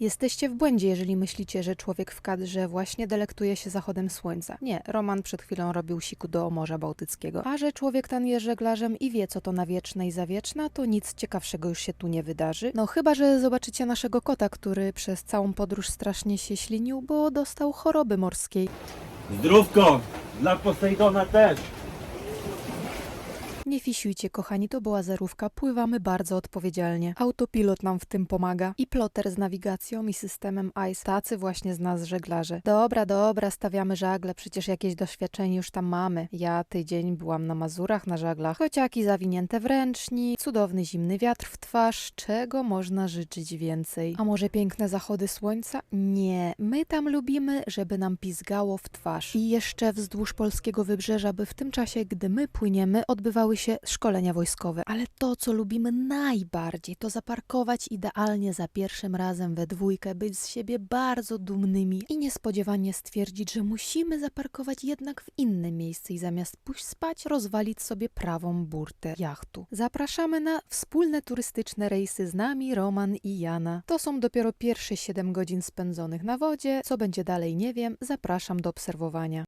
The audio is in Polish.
Jesteście w błędzie, jeżeli myślicie, że człowiek w kadrze właśnie delektuje się zachodem słońca. Nie, Roman przed chwilą robił siku do Morza Bałtyckiego. A że człowiek ten jest żeglarzem i wie, co to na wieczne i zawieczna, to nic ciekawszego już się tu nie wydarzy. No chyba, że zobaczycie naszego kota, który przez całą podróż strasznie się ślinił, bo dostał choroby morskiej. Zdrówko! Dla Posejdona też! Nie fisiujcie, kochani, to była zerówka. Pływamy bardzo odpowiedzialnie. Autopilot nam w tym pomaga. I ploter z nawigacją i systemem ICE. Tacy właśnie z nas żeglarze. Dobra, dobra, stawiamy żagle, przecież jakieś doświadczenie już tam mamy. Ja tydzień byłam na Mazurach na żaglach. Kociaki zawinięte w ręcznik, cudowny zimny wiatr w twarz. Czego można życzyć więcej? A może piękne zachody słońca? Nie. My tam lubimy, żeby nam pizgało w twarz. I jeszcze wzdłuż polskiego wybrzeża, by w tym czasie, gdy my płyniemy, odbywały się szkolenia wojskowe. Ale to, co lubimy najbardziej, to zaparkować idealnie za pierwszym razem we dwójkę, być z siebie bardzo dumnymi i niespodziewanie stwierdzić, że musimy zaparkować jednak w innym miejscu i zamiast pójść spać, rozwalić sobie prawą burtę jachtu. Zapraszamy na wspólne turystyczne rejsy z nami, Roman i Jana. To są dopiero pierwsze 7 godzin spędzonych na wodzie. Co będzie dalej, nie wiem. Zapraszam do obserwowania.